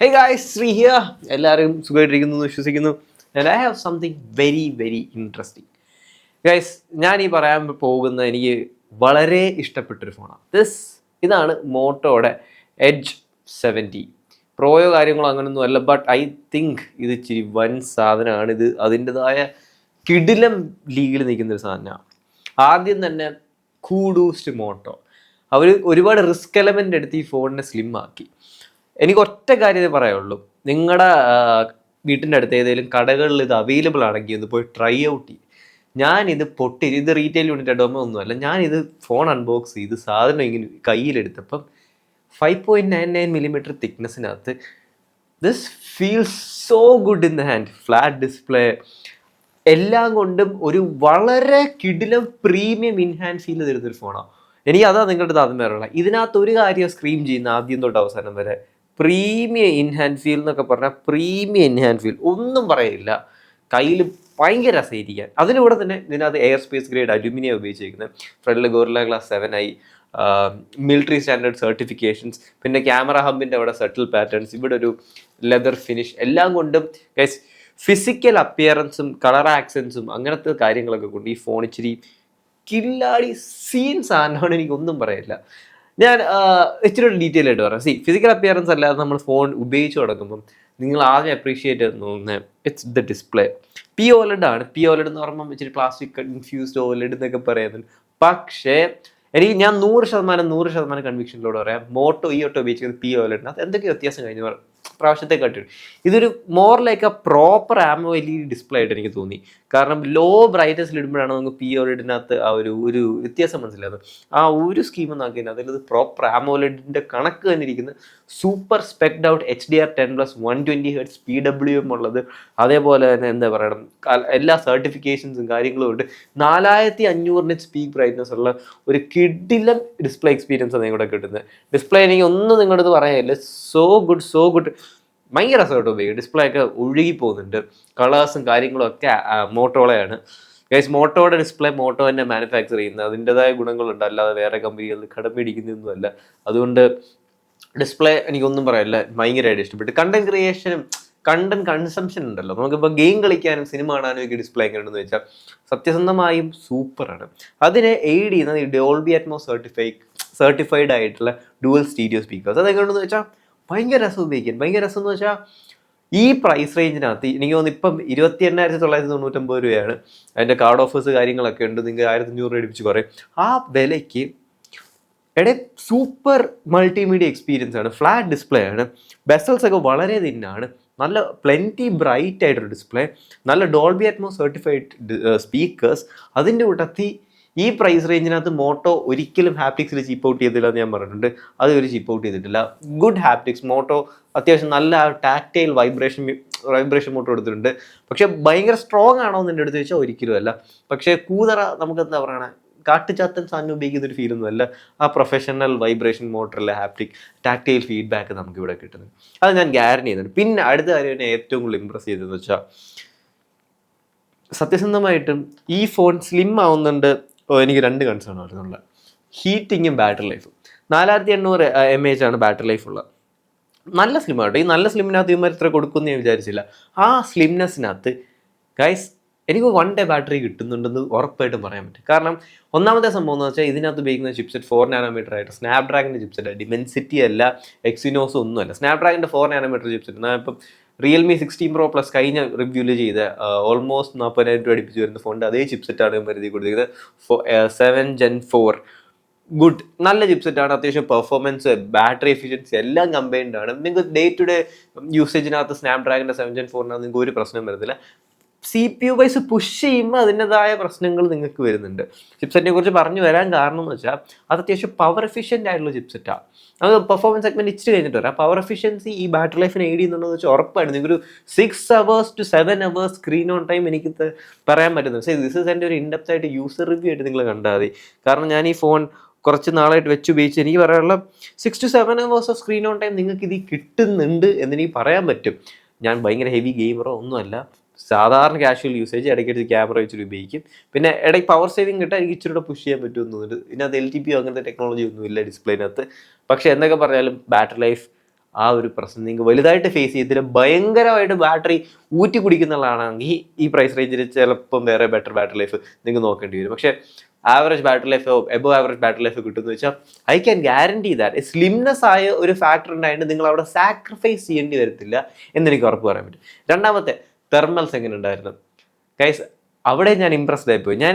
Hey guys Shri ഹിയ എല്ലാവരും സുഖമായിട്ടിരിക്കുന്നു എന്ന് വിശ്വസിക്കുന്നു. And I have something very very interesting guys ഞാൻ ഈ പറയാൻ പോകുന്ന എനിക്ക് വളരെ ഇഷ്ടപ്പെട്ടൊരു ഫോണാണ് ദിസ് ഇതാണ് മോട്ടോയുടെ എഡ്ജ് സെവന്റി പ്രോയോ കാര്യങ്ങളോ അങ്ങനെയൊന്നും അല്ല ബട്ട് ഐ തിങ്ക് ഇത് ഇച്ചിരി വൻ സാധനമാണ്. ഇത് അതിന്റെതായ കിടിലം ലീഗിൽ നിൽക്കുന്നൊരു സാധനമാണ്. ആദ്യം തന്നെ കൂഡൂസ്റ്റ് മോട്ടോ അവർ ഒരുപാട് റിസ്ക് എലമെന്റ് എടുത്ത് ഈ ഫോണിനെ സ്ലിം ആക്കി. എനിക്ക് ഒറ്റ കാര്യമേ പറയുള്ളൂ നിങ്ങളുടെ വീട്ടിന്റെ അടുത്ത് ഏതെങ്കിലും കടകളിൽ ഇത് അവൈലബിൾ ആണെങ്കിൽ ഒന്ന് പോയി ട്രൈ ഔട്ട് ചെയ്യും. ഞാനിത് പൊട്ടി ഇത് റീറ്റെയിൽ യൂണിറ്റ് അഡോമോ ഒന്നുമല്ല. ഞാനിത് ഫോൺ അൺബോക്സ് ചെയ്ത് സാധനം ഇങ്ങനെ കയ്യിലെടുത്തപ്പം five point nine nine millimetre തിക്നെസ്സിനകത്ത് this feels so good in the hand flat display എല്ലാം കൊണ്ടും ഒരു വളരെ കിടിലം പ്രീമിയം ഇൻഹാൻസ് ഫീൽ തരുന്നൊരു ഫോണാണ് എനിക്ക് അതാ നിങ്ങളുടെ ആദ്യം വരെയുള്ള ഇതിനകത്ത് ഒരു കാര്യം സ്ക്രീം ചെയ്യുന്ന ആദ്യം തൊട്ട് അവസാനം വരെ പ്രീമിയം ഇൻഹാൻഡ് ഫീൽ എന്നൊക്കെ പറഞ്ഞാൽ പ്രീമിയം ഇൻഹാൻഡ് ഫീൽ ഒന്നും പറയില്ല കയ്യിൽ ഭയങ്കര രസമായിരിക്കാൻ അതിലൂടെ തന്നെ ഇതിനകത്ത് എയർ സ്പേസ് ഗ്രേഡ് അലുമിനിയം ഉപയോഗിച്ചിരിക്കുന്നത് ഫ്രണ്ടിൽ ഗോറില ഗ്ലാസ് സെവൻ ആയി. മിലിറ്ററി സ്റ്റാൻഡേർഡ് സർട്ടിഫിക്കേഷൻസ് പിന്നെ ക്യാമറ ഹബിന്റെ അവിടെ സെറ്റിൽ പാറ്റേൺസ് ഇവിടെ ഒരു ലെതർ ഫിനിഷ് എല്ലാം കൊണ്ടും ഗൈസ് ഫിസിക്കൽ അപ്പിയറൻസും കളർ ആക്സൻസും അങ്ങനത്തെ കാര്യങ്ങളൊക്കെ കൊണ്ട് ഈ ഫോൺ ഇച്ചിരി കില്ലാടി സീൻ സാധനമാണ് എനിക്കൊന്നും പറയില്ല ഞാൻ ഇച്ചിരി ഒരു ഡീറ്റെയിൽ ആയിട്ട് പറയാം. സി ഫിസിക്കൽ അപ്പിയറൻസ് അല്ലാതെ നമ്മൾ ഫോൺ ഉപയോഗിച്ച് തുടങ്ങുമ്പം നിങ്ങൾ ആദ്യം അപ്രീഷിയേറ്റ് തോന്നുന്നത് it's the display P OLED ആണ്. പി ഓലഡ് എന്ന് പറയുമ്പോൾ ഇച്ചിരി പ്ലാസ്റ്റിക് ഇൻഫ്യൂസ്ഡ് ഓലഡ് എന്നൊക്കെ പറയുന്നുണ്ട്. പക്ഷേ എനിക്ക് ഞാൻ നൂറ് ശതമാനം നൂറ് ശതമാനം കൺവിക്ഷനിലൂടെ പറയാം. മോട്ടോ ഈ ഓട്ടോ ഉപയോഗിക്കുന്നത് പി ഓലഡിനകത്ത് എന്തൊക്കെ വ്യത്യാസം കഴിഞ്ഞു പ്ര- പ്രാവശ്യത്തെ കാട്ടി ഇതൊരു more like a proper ആമോ display ആയിട്ട് എനിക്ക് തോന്നി. കാരണം ലോ ബ്രൈറ്റ്നസ്സിൽ ഇടുമ്പോഴാണ് നമുക്ക് പി ഒലിഡിനകത്ത് ആ ഒരു ഒരു വ്യത്യാസം മനസ്സിലാകുന്നത് ആ ഒരു സ്കീം നോക്കിയാൽ അതിൽ പ്രോപ്പർ ആമോലെഡിന്റെ കണക്ക് തന്നെ super specced out H D R ten plus one twenty hertz P W M ഉള്ളത്. അതേപോലെ തന്നെ എന്താ പറയണം എല്ലാ സർട്ടിഫിക്കേഷൻസും കാര്യങ്ങളും ഉണ്ട്. നാലായിരത്തി അഞ്ഞൂറിന് സ്പീക്ക് ബ്രൈറ്റ്നസ് ഉള്ള ഒരു കിഡിലം ഡിസ്പ്ലേ എക്സ്പീരിയൻസ് ആണ് നിങ്ങളുടെ കിട്ടുന്നത്. ഡിസ്പ്ലേ എനിക്ക് ഒന്നും നിങ്ങളുടെ പറയാനില്ല. സോ ഗുഡ് സോ ഗുഡ് ഭയങ്കര രസമായിട്ട് ഉപയോഗിക്കും ഡിസ്പ്ലേ ഒക്കെ ഒഴുകി പോകുന്നുണ്ട് കളേഴ്സും കാര്യങ്ങളും ഒക്കെ മോട്ടോളയാണ്. ഗൈസ് മോട്ടോയുടെ ഡിസ്പ്ലേ മോട്ടോ തന്നെ മാനുഫാക്ചർ ചെയ്യുന്നത്. അതിന്റെതായ ഗുണങ്ങളുണ്ട്. അല്ലാതെ വേറെ കമ്പനികളിൽ കടപിടിക്കുന്നതൊന്നുമല്ല അതുകൊണ്ട് ഡിസ്പ്ലേ എനിക്കൊന്നും പറയാനില്ല. ഭയങ്കരമായിട്ട് ഇഷ്ടപ്പെട്ടു. കണ്ടന്റ് ക്രിയേഷനും കണ്ടന്റ് കൺസംഷൻ ഉണ്ടല്ലോ. നമുക്കിപ്പോൾ ഗെയിം കളിക്കാനും സിനിമ കാണാനും ഒക്കെ ഡിസ്പ്ലേ എങ്ങനെയുണ്ടെന്ന് വെച്ചാൽ സത്യസന്ധമായും സൂപ്പറാണ്. അതിനെ എയ്ഡ് ചെയ്യുന്നത് ഈ ഡോൾബി അറ്റ്മോ സർട്ടിഫൈ സർട്ടിഫൈഡ് ആയിട്ടുള്ള ഡുവൽ സ്റ്റീരിയോ സ്പീക്കേഴ്സ് അതെങ്ങനെയുണ്ടെന്ന് വെച്ചാൽ ഭയങ്കര രസം ഉപയോഗിക്കാൻ. ഭയങ്കര രസം എന്ന് വെച്ചാൽ ഈ പ്രൈസ് റേഞ്ചിനകത്ത് എനിക്ക് തോന്നുന്നു ഇപ്പം ഇരുപത്തി എണ്ണായിരത്തി തൊള്ളായിരത്തി തൊണ്ണൂറ്റൊമ്പത് രൂപയാണ്. അതിന്റെ കാർഡ് ഓഫേഴ്സ് കാര്യങ്ങളൊക്കെ ഉണ്ട്. നിങ്ങൾക്ക് ആയിരത്തി അഞ്ഞൂറ് രൂപ അടിപ്പിച്ച് കുറയും ആ വിലയ്ക്ക് എടെ സൂപ്പർ മൾട്ടിമീഡിയ എക്സ്പീരിയൻസ് ആണ്. ഫ്ലാറ്റ് ഡിസ്പ്ലേ ആണ്. ബെസൽസ് ഒക്കെ വളരെ തിന്നാണ് നല്ല പ്ലെന്റി ബ്രൈറ്റ് ആയിട്ടൊരു ഡിസ്പ്ലേ നല്ല ഡോൾബി അറ്റ്മോ സർട്ടിഫൈഡ് സ്പീക്കേഴ്സ് അതിന്റെ കൂട്ടത്തിൽ ഈ പ്രൈസ് റേഞ്ചിനകത്ത് മോട്ടോ ഒരിക്കലും ഹാപ്റ്റിക്സിൽ ചീപ്പ് ഔട്ട് ചെയ്തില്ല എന്ന് ഞാൻ പറഞ്ഞിട്ടുണ്ട്. അത് ഒരു ചീപ്പ് ഔട്ട് ചെയ്തിട്ടില്ല. ഗുഡ് ഹാപ്റ്റിക്സ് മോട്ടോ അത്യാവശ്യം നല്ല ടാക്റ്റൈൽ വൈബ്രേഷൻ വൈബ്രേഷൻ മോട്ടോ എടുത്തിട്ടുണ്ട്. പക്ഷേ ഭയങ്കര സ്ട്രോങ് ആണോ എന്ന് എന്റെ അടുത്ത് ചോദിച്ചാൽ ഒരിക്കലും അല്ല. പക്ഷേ കൂതറ നമുക്ക് എന്താ പറയണേ? കാട്ടുചാത്തൻ സാധനം ഉപയോഗിക്കുന്ന ഒരു ഫീൽ ഒന്നുമല്ല ആ പ്രൊഫഷണൽ വൈബ്രേഷൻ മോട്ടറിലെ ഹാപ്റ്റിക് ടാക്റ്റൈൽ ഫീഡ്ബാക്ക് നമുക്ക് ഇവിടെ കിട്ടുന്നത്. അത് ഞാൻ ഗ്യാരണ്ടി ചെയ്യുന്നുണ്ട്. പിന്നെ അടുത്ത കാര്യം എന്നെ ഏറ്റവും കൂടുതൽ ഇമ്പ്രസ് ചെയ്തതെന്ന് വെച്ചാൽ സത്യസന്ധമായിട്ടും ഈ ഫോൺ സ്ലിം ആവുന്നുണ്ട് ഓ, എനിക്ക് രണ്ട് കൺസേൺ ആയിരുന്നുള്ള ഹീറ്റിങ്ങും ബാറ്ററി ലൈഫും നാലായിരത്തി എണ്ണൂറ് എം എച്ച് ആണ് ബാറ്ററി ലൈഫ് ഉള്ളത്. നല്ല സ്ലിമാണ് ഈ നല്ല സ്ലിമിനകത്ത് ഇവന്മാർ ഇത്ര കൊടുക്കുമെന്ന് ഞാൻ വിചാരിച്ചില്ല. ആ സ്ലിംനെസ്സിനകത്ത് ഗൈസ് എനിക്ക് വൺ ഡേ ബാറ്ററി കിട്ടുന്നുണ്ടെന്ന് ഉറപ്പായിട്ടും പറയാൻ പറ്റും. കാരണം ഒന്നാമത്തെ സംഭവം എന്ന് വെച്ചാൽ ഇതിനകത്ത് ഉപയോഗിക്കുന്ന ചിപ്സെറ്റ് ഫോർ നാനോമീറ്റർ ആയിട്ട് സ്നാപ്ഡ്രാഗന്റെ ചിപ്സെറ്റ് ഡിമെൻസിറ്റി അല്ല എക്സിനോസ് ഒന്നുമല്ല. സ്നാപ്ഡ്രാഗന്റെ ഫോർ നാനോമീറ്റർ ചിപ്സെറ്റ് ഞാൻ ഇപ്പം റിയൽമി സിക്സ്റ്റീൻ പ്രോ പ്ലസ് കഴിഞ്ഞ റിവ്യൂൽ ചെയ്ത ഓൾമോസ്റ്റ് നാൽപ്പതിനായിരം രൂപ അടുപ്പിച്ച് വരുന്ന ഫോണിന്റെ അതേ ചിപ്സെറ്റാണ് പരിധി കൊടുത്തിരിക്കുന്നത്. സെവൻ ജെൻ ഫോർ ഗുഡ് നല്ല ചിപ്സെറ്റാണ് അത്യാവശ്യം പെർഫോമൻസ് ബാറ്ററി എഫിഷ്യൻസി എല്ലാം കമ്പൈൻഡ് ആണ്. നിങ്ങൾക്ക് ഡേ ടു ഡേ യൂസേജിനകത്ത് സ്നാപ്ഡ്രാഗന്റെ സെവൻ ജെൻ ഫോറിനകത്ത് നിങ്ങൾക്ക് ഒരു പ്രശ്നം വരുന്നില്ല C P U wise push ചെയ്യുമ്പോൾ അതിന്റെതായ പ്രശ്നങ്ങൾ നിങ്ങൾക്ക് വരുന്നുണ്ട്. ചിപ്സെറ്റിനെ കുറിച്ച് പറഞ്ഞു വരാൻ കാരണം എന്ന് വെച്ചാൽ അത് അത്യാവശ്യം പവർ എഫിഷ്യന്റ് ആയിട്ടുള്ള ചിപ്സെറ്റാണ് അത് പെർഫോമൻസ് സെഗ്മെന്റ് ഇച്ചിരി കഴിഞ്ഞിട്ട് വരാം. പവർ എഫിഷ്യൻസി ഈ ബാറ്ററി ലൈഫിന് എയ്ഡ് ചെയ്യുന്നുണ്ടെന്ന് വെച്ചാൽ ഉറപ്പാണ്. നിങ്ങൾക്ക് ഒരു six hours to seven hours screen on time എനിക്ക് പറയാൻ പറ്റുന്നത് പക്ഷേ ദിസ് ഇസ് എന്റെ ഒരു ഇൻഡെപ്ത് ആയിട്ട് യൂസർ റിവ്യൂ ആയിട്ട് നിങ്ങൾ കണ്ടാൽ മതി. കാരണം ഞാൻ ഈ ഫോൺ കുറച്ച് നാളായിട്ട് വെച്ച് ഉപയോഗിച്ച് എനിക്ക് പറയാനുള്ള six to seven hours of screen on time നിങ്ങൾക്ക് ഇത് കിട്ടുന്നുണ്ട് എന്നെനിക്ക് പറയാൻ പറ്റും. ഞാൻ ഭയങ്കര ഹെവി ഗെയിമറോ ഒന്നുമല്ല. സാധാരണ കാഷ്വൽ യൂസേജ് ഇടയ്ക്കിടയ്ക്ക് ക്യാമറ വെച്ചിട്ട് ഉപയോഗിക്കും. പിന്നെ ഇടയ്ക്ക് പവർ സേവിങ് കിട്ടാൻ എനിക്ക് ഇച്ചിരി കൂടെ പുഷ് ചെയ്യാൻ പറ്റുമെന്ന് തോന്നുന്നുണ്ട്. ഇതിനകത്ത് എൽ ടി പി അങ്ങനത്തെ ടെക്നോളജി ഒന്നും ഇല്ല ഡിസ്പ്ലേനകത്ത് പക്ഷേ എന്തൊക്കെ പറഞ്ഞാലും ബാറ്ററി ലൈഫ് ആ ഒരു പ്രശ്നം നിങ്ങൾക്ക് വലുതായിട്ട് ഫേസ് ചെയ്യത്തില്ല. ഭയങ്കരമായിട്ട് ബാറ്ററി ഊറ്റി കുടിക്കുന്നുള്ളതാണെങ്കിൽ ഈ പ്രൈസ് റേഞ്ചിൽ ചിലപ്പം വേറെ ബെറ്റർ ബാറ്ററി ലൈഫ് നിങ്ങൾക്ക് നോക്കേണ്ടി വരും. പക്ഷേ average battery life above average battery life കിട്ടുമെന്ന് വെച്ചാൽ I can guarantee that slimness ആയ ഒരു ഫാക്ടർ ഉണ്ടായിട്ട് നിങ്ങൾ അവിടെ സാക്രിഫൈസ് ചെയ്യേണ്ടി വരത്തില്ല എന്ന് എനിക്ക് ഉറപ്പ് പറയാൻ പറ്റും. രണ്ടാമത്തെ തെർമൽസ് എങ്ങനെ ഉണ്ടായിരുന്നു ഗൈസ് അവിടെ ഞാൻ ഇമ്പ്രസ്ഡ് ആയിപ്പോയി. ഞാൻ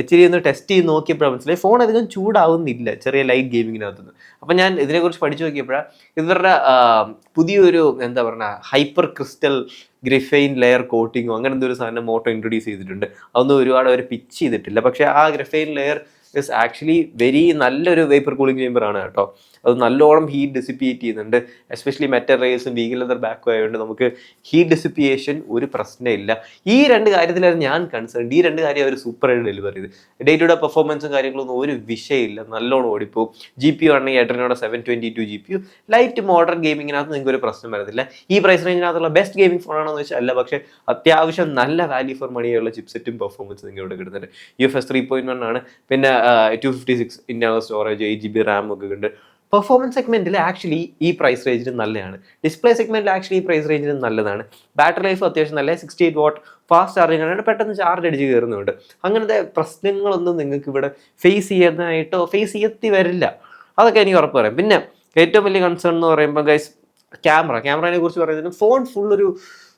ഇച്ചിരി ഒന്ന് ടെസ്റ്റ് ചെയ്ത് നോക്കിയപ്പോഴാണ് മനസ്സിലായി ഫോൺ അധികം ചൂടാവുന്നില്ല ചെറിയ ലൈറ്റ് ഗെയിമിങ്ങിനകത്തുനിന്ന് അപ്പം ഞാൻ ഇതിനെക്കുറിച്ച് പഠിച്ചു നോക്കിയപ്പോഴാണ് ഇവരുടെ പുതിയൊരു എന്താ പറയുക ഹൈപ്പർ ക്രിസ്റ്റൽ ഗ്രഫൈൻ ലെയർ കോട്ടിങ്ങോ അങ്ങനെ എന്തൊരു സാധനം മോട്ടോ ഇൻട്രൊഡ്യൂസ് ചെയ്തിട്ടുണ്ട്. അതൊന്നും ഒരുപാട് അവർ പിച്ച് ചെയ്തിട്ടില്ല. പക്ഷേ ആ graphene layer is actually very നല്ലൊരു വേപ്പർ കൂളിംഗ് ചേമ്പർ ആണ് കേട്ടോ. അത് നല്ലോണം ഹീറ്റ് ഡിസിപ്പിയേറ്റ് ചെയ്യുന്നുണ്ട്. എസ്പെഷ്യലി മെറ്റൽ റേസും വീഗൽ ലെതർ ബാക്കും ആയതുകൊണ്ട് നമുക്ക് ഹീറ്റ് ഡിസിപ്പിയേഷൻ ഒരു പ്രശ്നമില്ല ഈ രണ്ട് കാര്യത്തിലാണ് ഞാൻ കൺസേൺ ഈ രണ്ട് കാര്യം അവർ സൂപ്പറായിട്ട് ഡെലിവർ ചെയ്ത്. ഡേ ടു ഡേ പെർഫോമൻസും കാര്യങ്ങളൊന്നും ഒരു വിഷയമില്ല നല്ലോണം ഓടിപ്പോവും. ജി പി യു ആണെങ്കിൽ എട്ടനോടെ seven twenty two G P U light modern ഗെയിമിങ്ങിനകത്ത് നിങ്ങൾക്ക് ഒരു പ്രശ്നം വരത്തില്ല. ഈ പ്രൈസ് റേഞ്ചിനകത്തുള്ള ബെസ്റ്റ് ഗെയിമിംഗ് ഫോണാണോ എന്ന് വെച്ചാൽ അല്ല. പക്ഷേ അത്യാവശ്യം നല്ല വാല്യൂ ഫോർ മണിയുള്ള ചിപ്സെറ്റും പെർഫോമൻസ് നിങ്ങൾ ഇവിടെ കിട്ടുന്നുണ്ട്. U F S three point one ആണ്. പിന്നെ two fifty six internal storage eight G B RAM ഒക്കെ ഉണ്ട്. പെർഫോമൻസ് സെഗ്മെന്റിൽ ആക്ച്വലി ഈ പ്രൈസ് റേഞ്ചിന് നല്ലതാണ്. ഡിസ്പ്ലേ സെഗ്മെന്റിൽ ആക്ച്വലി ഈ പ്രൈസ് റേഞ്ചിന് നല്ലതാണ്. ബാറ്ററി ലൈഫ് അത്യാവശ്യം നല്ല sixty eight watt fast charging ആണ്. പെട്ടെന്ന് ചാർജ് അടിച്ച് കയറുന്നുണ്ട്. അങ്ങനത്തെ പ്രശ്നങ്ങളൊന്നും നിങ്ങൾക്ക് ഇവിടെ ഫേസ് ചെയ്യാനായിട്ടോ ഫേസ് ചെയ്യത്തി വരില്ല. അതൊക്കെ എനിക്ക് ഉറപ്പ് പറയാം. പിന്നെ ഏറ്റവും വലിയ കൺസേൺ എന്ന് പറയുമ്പോൾ ഗൈസ് ക്യാമറ ക്യാമറയെ കുറിച്ച് പറയുന്നതിന് ഫോൺ ഫുൾ ഒരു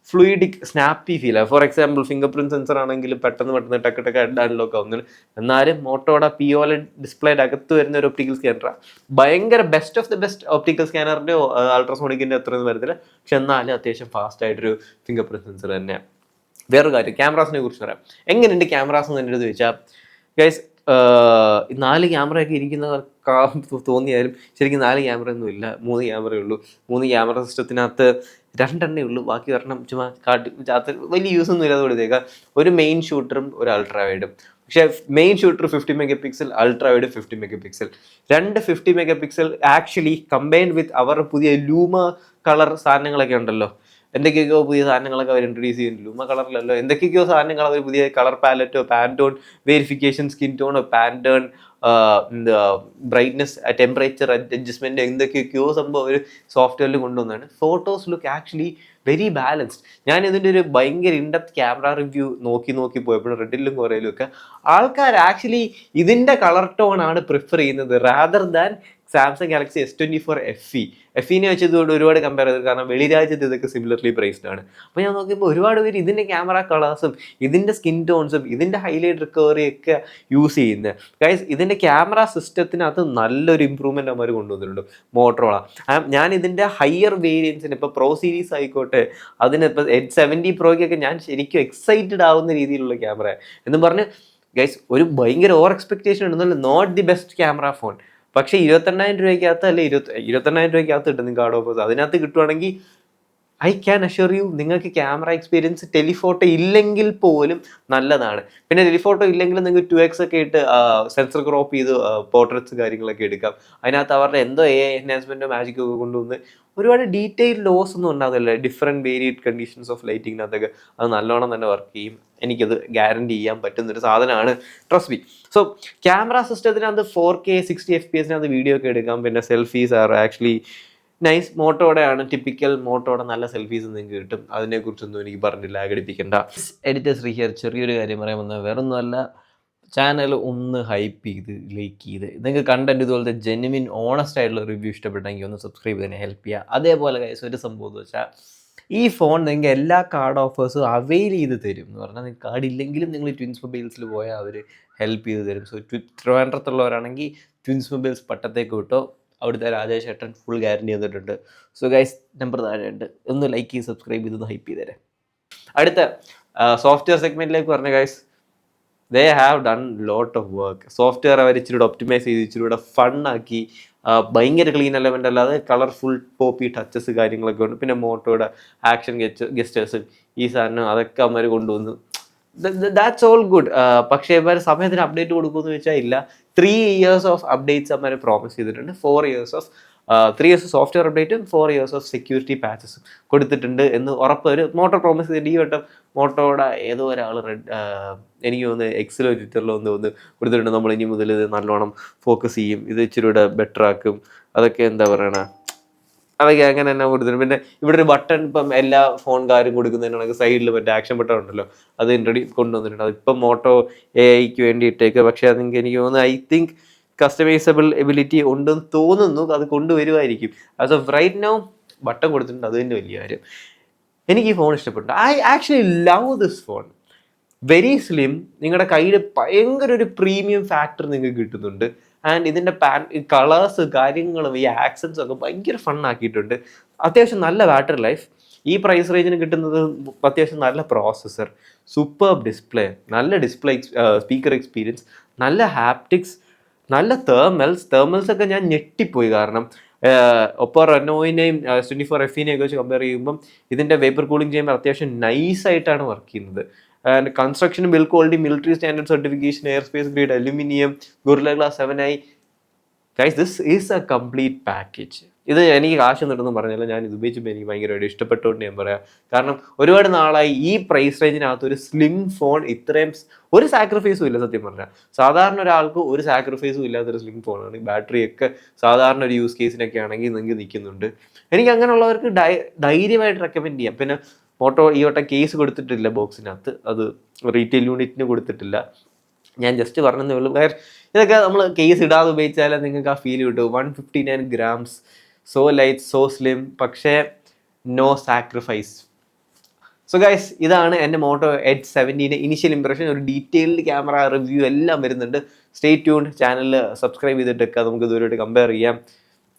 ഫ്ലൂയിഡിക് സ്നാപ്പി ഫീൽ ആണ് for example fingerprint sensor ആണെങ്കിൽ പെട്ടെന്ന് പെട്ടെന്ന് ടക്ക് ടക്ക് അൺലോക്ക് ആവുന്നുണ്ട് എന്നാലും മോട്ടോയുടെ പി ഓല ഡിസ്പ്ലേയുടെ അകത്ത് വരുന്ന ഒരു ഒപ്റ്റിക്കൽ സ്കാനറാണ് ഭയങ്കര best of the best optical സ്കാനറിന്റെ അൾട്രാസോണിക്കിന്റെ അത്രയൊന്നും വരത്തില്ല. പക്ഷെ എന്നാലും അത്യാവശ്യം ഫാസ്റ്റ് ആയിട്ടൊരു ഫിംഗർ പ്രിന്റ് സെൻസർ തന്നെ. വേറൊരു കാര്യം ക്യാമറാസിനെ കുറിച്ച് പറയാം. എങ്ങനെയുണ്ട് ക്യാമറാസ് എന്ന് എന്റെ അടുത്ത് ചോദിച്ചാൽ ഗൈസ് നാല് ക്യാമറയൊക്കെ ഇരിക്കുന്ന തോന്നിയാലും ശരിക്കും നാല് ക്യാമറ മൂന്ന് ക്യാമറയേ ഉള്ളൂ. മൂന്ന് ക്യാമറ സിസ്റ്റത്തിനകത്ത് രണ്ടെണ്ണേ ഉള്ളൂ. ബാക്കി ഒരെണ്ണം ചുമ്മാ കാട്ടി വലിയ യൂസ് ഒന്നും ഇല്ലാതെ കൊടുത്തേക്കാം. ഒരു മെയിൻ ഷൂട്ടറും ഒരു അൾട്രാ വൈഡും പക്ഷേ main shooter fifty megapixel ultra wide fifty megapixel രണ്ട് fifty megapixel actually combined with അവർ പുതിയ ലൂമ കളർ സാധനങ്ങളൊക്കെ ഉണ്ടല്ലോ. എന്തൊക്കെയൊക്കെയോ പുതിയ സാധനങ്ങളൊക്കെ അവർ ഇൻട്രൊഡ്യൂസ് ചെയ്യുന്നുണ്ട് ലൂമ കളറിലല്ലോ. എന്തൊക്കെയൊക്കെയോ സാധനങ്ങൾ അവർ പുതിയ കളർ പാലറ്റോ പാന്റോൺ വേരിഫിക്കേഷൻ സ്കിൻ ടോണോ പാന്റേൺ ബ്രൈറ്റ്നസ് ടെമ്പറേച്ചർ അഡ്ജസ്റ്റ്മെന്റ് എന്തൊക്കെയൊക്കെയോ സംഭവം അവർ സോഫ്റ്റ്വെയറിൽ കൊണ്ടുവന്നതാണ്. Photos look actually very balanced ഞാൻ ഇതിന്റെ ഒരു ഭയങ്കര ഇൻഡെപ്ത് ക്യാമറ റിവ്യൂ നോക്കി നോക്കി പോയപ്പോഴും റെഡിലും കുറയിലും ഒക്കെ ആൾക്കാർ ആക്ച്വലി ഇതിന്റെ കളർ ടോൺ ആണ് പ്രിഫർ ചെയ്യുന്നത്. Rather than Samsung Galaxy S twenty four F E F ഇനെ വെച്ച് ഇതുകൊണ്ട് ഒരുപാട് കമ്പയർ ചെയ്തത് കാരണം വെളിരാജ്യത്ത് ഇതൊക്കെ സിമിലർലി പ്രൈസ്ഡ് ആണ്. അപ്പോൾ ഞാൻ നോക്കിയപ്പോൾ ഒരുപാട് പേര് ഇതിന്റെ ക്യാമറ കളേഴ്സും ഇതിന്റെ സ്കിൻ ടോൺസും ഇതിന്റെ ഹൈലൈറ്റ് റിക്കവറി ഒക്കെ യൂസ് ചെയ്യുന്നത് ഗൈസ് ഇതിന്റെ ക്യാമറ സിസ്റ്റത്തിനകത്ത് നല്ലൊരു ഇമ്പ്രൂവ്മെന്റ് അവർ കൊണ്ടുവന്നിട്ടുണ്ട്. മോട്ടറോള ഞാൻ ഇതിന്റെ ഹയർ വേരിയൻസിന് ഇപ്പോൾ പ്രോ സീരീസ് ആയിക്കോട്ടെ അതിന് ഇപ്പോൾ എയ്റ്റ് സെവന്റി പ്രോയ്ക്കൊക്കെ ഞാൻ ശരിക്കും എക്സൈറ്റഡ് ആവുന്ന രീതിയിലുള്ള ക്യാമറ എന്ന് പറഞ്ഞ് ഗൈസ് ഒരു ഭയങ്കര over expectation ഉണ്ടെന്നല്ല not the best camera phone പക്ഷേ ഇരുപത്തെണ്ണായിരം രൂപയ്ക്കകത്ത് അല്ലെ ഇരുപത്തി ഇരുപത്തെണ്ണായിരം രൂപയ്ക്കകത്ത് കിട്ടും കാർഡ് ഓഫേഴ്സ്. അതിനകത്ത് കിട്ടുവാണെങ്കിൽ ഐ ക്യാൻ അഷ്യൂർ യു നിങ്ങൾക്ക് ക്യാമറ എക്സ്പീരിയൻസ് ടെലിഫോട്ടോ ഇല്ലെങ്കിൽ പോലും നല്ലതാണ്. പിന്നെ ടെലിഫോട്ടോ ഇല്ലെങ്കിൽ നിങ്ങൾക്ക് ടു എക്സ് ഒക്കെ ഇട്ട് സെൻസർ ക്രോപ്പ് ചെയ്ത് പോർട്രേറ്റ്സ് കാര്യങ്ങളൊക്കെ എടുക്കാം. അതിനകത്ത് അവരുടെ എന്തോ എ എൻഹാൻസ്മെന്റോ മാജിക്കോ ഒക്കെ കൊണ്ടുവന്ന് ഒരുപാട് ഡീറ്റെയിൽ ലോസ് ഒന്നും ഉണ്ടാകില്ല ഡിഫറെന്റ് വേരിയഡ് കണ്ടീഷൻസ് ഓഫ് ലൈറ്റിങ്ങിനകത്തൊക്കെ അത് നല്ലോണം തന്നെ വർക്ക് ചെയ്യും. എനിക്കത് ഗ്യാരണ്ടി ചെയ്യാൻ പറ്റുന്നൊരു സാധനമാണ്. Trust be so camera സിസ്റ്റത്തിനകത്ത് four K sixty F P എസിനകത്ത് video ഒക്കെ എടുക്കാം. പിന്നെ സെൽഫീസ് ആർ ആക്ച്വലി നൈസ് മോട്ടോടെയാണ് ടിപ്പിക്കൽ മോട്ടോടെ നല്ല സെൽഫീസ് നിങ്ങൾക്ക് കിട്ടും. അതിനെക്കുറിച്ചൊന്നും എനിക്ക് പറഞ്ഞില്ല ആഘടിപ്പിക്കേണ്ട എഡിറ്റർ ശ്രീഹർ ചെറിയൊരു കാര്യം പറയാൻ വേറൊന്നുമല്ല. ചാനൽ ഒന്ന് ഹൈപ്പ് ചെയ്ത് ലൈക്ക് ചെയ്ത്. നിങ്ങൾക്ക് കണ്ടന്റ് ഇതുപോലത്തെ ജെനുവിൻ ഓണസ്റ്റ് ആയിട്ടുള്ള റിവ്യൂ ഇഷ്ടപ്പെട്ടെങ്കിൽ ഒന്ന് സബ്സ്ക്രൈബ് ചെയ്തതിനെ ഹെൽപ്പ് ചെയ്യുക. അതേപോലെ guys ഒരു സംഭവം എന്ന് വെച്ചാൽ ഈ ഫോൺ നിങ്ങൾക്ക് എല്ലാ കാർഡ് ഓഫേഴ്സും അവൈൽ ചെയ്ത് തരും എന്ന് പറഞ്ഞാൽ നിങ്ങൾക്ക് കാർഡ് ഇല്ലെങ്കിലും നിങ്ങൾ ട്വിൻസ് മൊബൈൽസിൽ പോയാൽ അവർ ഹെൽപ്പ് ചെയ്ത് തരും. സോ ട്രിവാൻഡ്രത്തുള്ളവരാണെങ്കിൽ ട്വിൻസ് മൊബൈൽസ് പട്ടത്തേക്ക് വിട്ടോ അവിടുത്തെ രാജേഷ് ഏട്ടൻ ഫുൾ ഗ്യാരണ്ടി തന്നിട്ടുണ്ട്. സോ ഗൈസ് നമ്പർ താഴെ ഉണ്ട്. ഒന്ന് ലൈക്ക് ചെയ്ത് സബ്സ്ക്രൈബ് ചെയ്ത് ഹൈപ്പ് ചെയ്ത് തരാം. അടുത്ത സോഫ്റ്റ്വെയർ സെഗ്മെന്റിലേക്ക് പറഞ്ഞ guys they have done lot of work software അവർ ഇച്ചിരി കൂടെ ഒപ്റ്റിമൈസ് ചെയ്ത് ഇച്ചിരി കൂടെ ഫണ്ണാക്കി ഭയങ്കര ക്ലീൻ എലമെന്റ് അല്ലാതെ കളർഫുൾ പോപ്പി ടച്ചസ് കാര്യങ്ങളൊക്കെ ഉണ്ട്. പിന്നെ മോട്ടോയുടെ ആക്ഷൻ ഗെസ്റ്റേഴ്സ് ഈ സാധനം അതൊക്കെ അവന്മാർ കൊണ്ടുവന്നു. ദാറ്റ്സ് ഓൾ ഗുഡ് പക്ഷേ ഇവർ സമയത്തിന് അപ്ഡേറ്റ് കൊടുക്കുമെന്ന് വെച്ചാൽ ഇല്ല. ത്രീ ഇയേഴ്സ് ഓഫ് അപ്ഡേറ്റ്സ് അമ്മ പ്രോമിസ് ചെയ്തിട്ടുണ്ട്. Four years of three years software അപ്ഡേറ്റും four years of security പാച്ചസും കൊടുത്തിട്ടുണ്ട് എന്ന് ഉറപ്പ് ഒരു മോട്ടോ പ്രോമിസ് ചെയ്തിട്ട് ഈ വട്ടം മോട്ടോയുടെ ഏതോ ഒരാൾ റെഡ് എനിക്ക് തോന്നുന്നു എക്സിലോ ട്വിറ്ററിലോ ഒന്ന് ഒന്ന് കൊടുത്തിട്ടുണ്ട്. നമ്മൾ ഇനി മുതൽ ഇത് നല്ലോണം ഫോക്കസ് ചെയ്യും. ഇത് ഇച്ചിരി കൂടെ ബെറ്റർ ആക്കും. അതൊക്കെ എന്താ പറയണ? അതൊക്കെ അങ്ങനെ തന്നെ കൊടുത്തിട്ടുണ്ട്. പിന്നെ ഇവിടെ ഒരു ബട്ടൺ ഇപ്പം എല്ലാ ഫോൺകാരും കൊടുക്കുന്നതിനാണെങ്കിൽ സൈഡിൽ മറ്റേ ആക്ഷൻ ബട്ടൺ ഉണ്ടല്ലോ. അത് ഇൻട്രഡി കൊണ്ടുവന്നിട്ടുണ്ട്. അതിപ്പം മോട്ടോ എ ഐക്ക് വേണ്ടിയിട്ടേക്ക് പക്ഷേ അതെനിക്ക് എനിക്ക് തോന്നുന്നു ഐ തിങ്ക് കസ്റ്റമൈസബിൾ എബിലിറ്റി ഉണ്ടെന്ന് തോന്നുന്നു അത് കൊണ്ടുവരുമായിരിക്കും as of right now button കൊടുത്തിട്ടുണ്ട്. അത് തന്നെ വലിയ കാര്യം. എനിക്ക് ഈ ഫോൺ ഇഷ്ടപ്പെട്ടു. I actually love this phone very slim നിങ്ങളുടെ കയ്യിൽ ഭയങ്കര ഒരു പ്രീമിയം ഫാക്ടർ നിങ്ങൾക്ക് കിട്ടുന്നുണ്ട്. ആൻഡ് ഇതിന്റെ പാൻ കളേഴ്സ് കാര്യങ്ങളും ഈ ആക്സൻസും ഒക്കെ ഭയങ്കര ഫണ്ണാക്കിയിട്ടുണ്ട് അത്യാവശ്യം നല്ല ബാറ്ററി ലൈഫ് ഈ പ്രൈസ് റേഞ്ചിന് കിട്ടുന്നത് അത്യാവശ്യം നല്ല പ്രോസസ്സർ സൂപ്പർ ഡിസ്പ്ലേ നല്ല ഡിസ്പ്ലേ സ്പീക്കർ എക്സ്പീരിയൻസ് നല്ല ഹാപ്റ്റിക്സ് നല്ല തേർമൽസ് തേർമൽസ് ഒക്കെ ഞാൻ ഞെട്ടിപ്പോയി കാരണം ഒപ്പം റെനോയിനെയും ട്വന്റി ഫോർ എഫിനെയും ഒക്കെ വെച്ച് കമ്പയർ ചെയ്യുമ്പം ഇതിന്റെ വേപ്പർ കൂളിംഗ് ചെയ്യുമ്പോൾ അത്യാവശ്യം നൈസായിട്ടാണ് വർക്ക് ചെയ്യുന്നത്. And construction build quality military standard certification aerospace grade aluminium Gorilla glass seven i guys this is a complete package ഇത് എനിക്ക് കാശ് നിട്ടെന്ന് പറഞ്ഞാൽ ഞാൻ ഇത് ഉപയോഗിച്ചപ്പോൾ എനിക്ക് ഭയങ്കരമായിട്ട് ഇഷ്ടപ്പെട്ടുകൊണ്ട് ഞാൻ പറയാം. കാരണം ഒരുപാട് നാളായി ഈ പ്രൈസ് റേഞ്ചിനകത്ത് ഒരു സ്ലിം ഫോൺ ഇത്രയും ഒരു സാക്രിഫൈസും ഇല്ല സത്യം പറഞ്ഞാൽ സാധാരണ ഒരാൾക്ക് ഒരു സാക്രിഫൈസും ഇല്ലാത്തൊരു സ്ലിം ഫോണാണ് ബാറ്ററി ഒക്കെ സാധാരണ ഒരു യൂസ് കേസിനൊക്കെ ആണെങ്കിൽ നിങ്ങൾക്ക് നിൽക്കുന്നുണ്ട്. എനിക്ക് അങ്ങനെയുള്ളവർക്ക് ധൈര്യമായിട്ട് റെക്കമെൻഡ് ചെയ്യാം. പിന്നെ ഫോട്ടോ ഈ വട്ടം കേസ് കൊടുത്തിട്ടില്ല ബോക്സിനകത്ത്. അത് റീറ്റെയിൽ യൂണിറ്റിന് കൊടുത്തിട്ടില്ല. ഞാൻ ജസ്റ്റ് പറഞ്ഞതേ ഉള്ളൂ. വേറെ ഇതൊക്കെ നമ്മൾ കേസ് ഇടാതെ ഉപയോഗിച്ചാൽ നിങ്ങൾക്ക് ആ ഫീൽ കിട്ടും. One fifty nine grams so light so slim പക്ഷേ നോ സാക്രിഫൈസ് സോ ഗൈസ് ഇതാണ് എന്റെ മോട്ടോ എയ്റ്റ് സെവന്റീന്റെ ഇനിഷ്യൽ ഇംപ്രഷൻ ഒരു ഡീറ്റെയിൽഡ് ക്യാമറ റിവ്യൂ എല്ലാം വരുന്നുണ്ട്. സ്റ്റേ ട്യൂൺ ചാനലിൽ സബ്സ്ക്രൈബ് ചെയ്തിട്ടൊക്കെ നമുക്ക് ഇതുവരെയായിട്ട് കമ്പയർ ചെയ്യാം.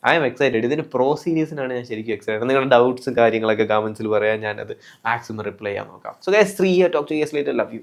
ഐ എം എക്സൈറ്റഡ് ഇതിന് പ്രോ സീരീസിനാണ് ഞാൻ ശരിക്കും എക്സൈറ്റഡ് നിങ്ങളുടെ ഡൗട്ട്സും കാര്യങ്ങളൊക്കെ കമൻസിൽ പറയാൻ ഞാനത് മാക്സിമം റിപ്ലൈ ചെയ്യാൻ നോക്കാം. So guys three year talk to years later love you